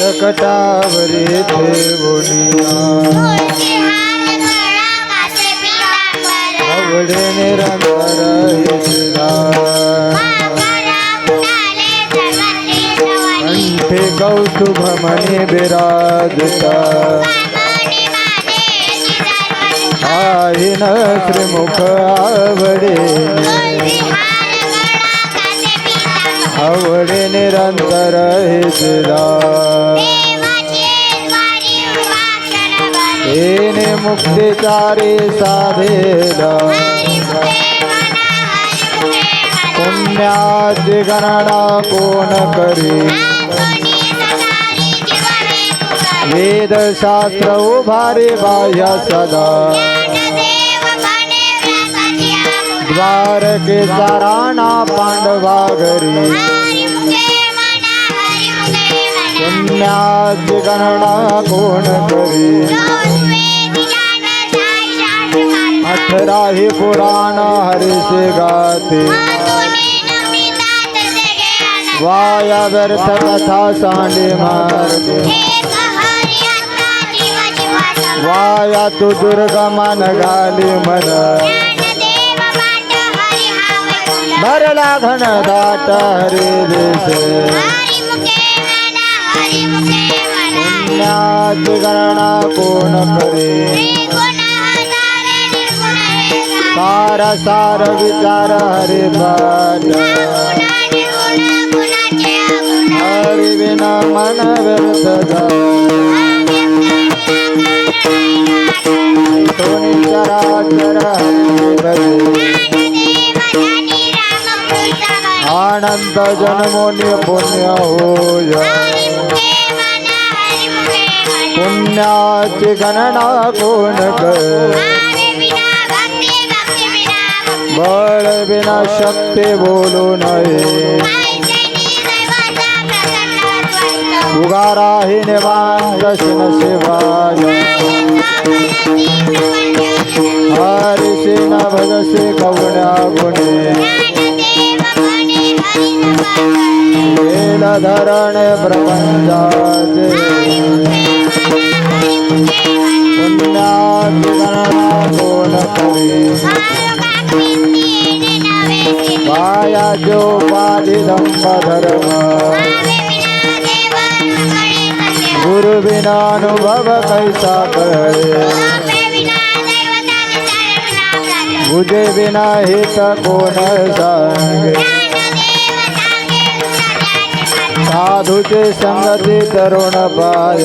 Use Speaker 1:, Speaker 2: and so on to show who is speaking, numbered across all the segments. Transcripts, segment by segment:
Speaker 1: रकटावरी ठेवुनिया
Speaker 2: तुळशी हार गळा कासे पितांबर
Speaker 1: आवडे निरंतर हिसरा आवडे निरंतर
Speaker 2: उपासना बरे
Speaker 1: येणे मुक्तिचारी साधेला. पुण्याची गणना कोण करी? वेदशास्त्र उभारे बाह्य सदा. द्वारकेचा राणा पांडवा घरी. पुण्याची गणना कोण करी? अठराही पुराण हरिसे गाते. वाया व्यर्थ कथा सांडे
Speaker 2: जीवाचा
Speaker 1: वाया तू दुर्गमान घाली मन. भरला घन दाट हरी गणना कोण करे? सार सार विचार हरी
Speaker 2: अगुण.
Speaker 1: हरी विना मन व्यर्थ सोनी अनंत जन्मोनी पुण्य होय. पुण्याची गणना कोण कर बळ विना शक्ती बोलू नये.
Speaker 2: उगाराही
Speaker 1: उगारा निवान शिवाय. हरिशी न भजसे कवण्या गुणे. धरण प्रपंचाचे कोण करी माया जो पादी धर्म गुरु बिना कैसा करे बुझे विना हित कोण सांगे साधूचे संगती तरुण पाय.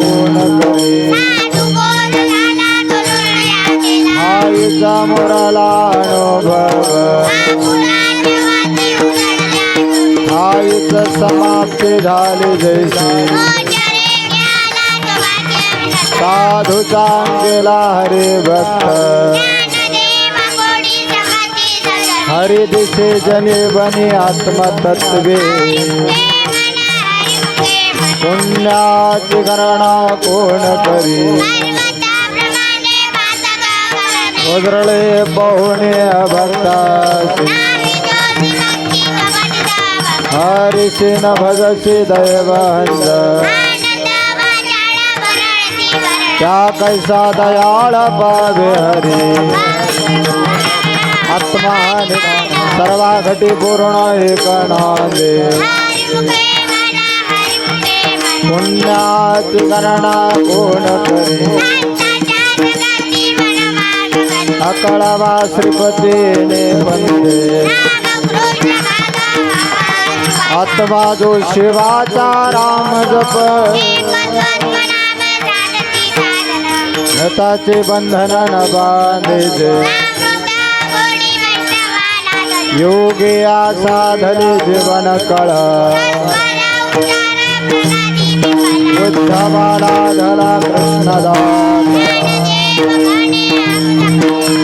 Speaker 1: कोण करे? आईचा मुराला अनुभव. आईच समाप्ती झाली जैसी साधू चांगेला हरी भक्त हरि दिशे जनी बनी आत्मतत्वे। पुण्याची गणना कोण करी? उजरळे बहुणे भक्तासी हरिषी न भजसी दैवहंस त्या कैसा दयाळ पावे हरी। आत्मा सर्वा घटी पूर्ण एक नांदे पुण्याची गणना कोण करे. अकळावा श्रीपतीने वंदे. आत्मा जो शिवाचा राम जप. नताचे बंधन न बांधे योगी साधले जीवन कळ. बुद्धवाडा धला कृष्णदास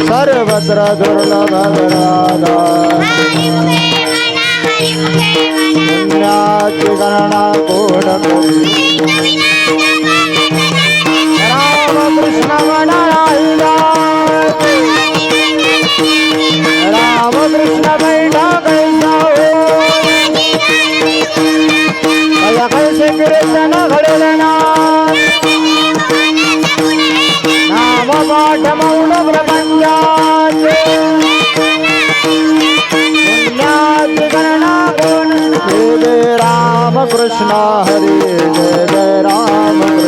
Speaker 1: सर्वत्र दुर्लभ राधा पुण्याची गणना कोण करी? राम మౌన ప్రపంచాగణ రామకృష్ణ హరి జయ జయ రామ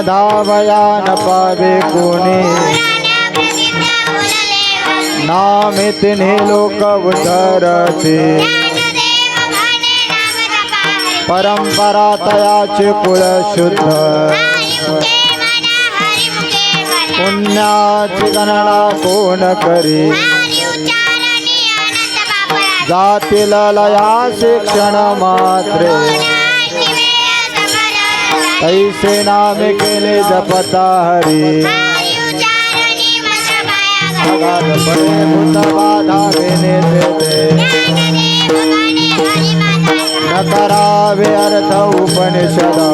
Speaker 1: धावया न पावे कोणी. नामे तिन्ही लोक उद्धरते. परंपरा तयाचे कुळ शुद्ध. पुण्याची गणना कोण करी? जातील लया शिक्षण मात्रे. ऐसे नाम केले जपता हरी। अगाध पडे बाधा घेणे न करावे अर्थ उपनिषदा।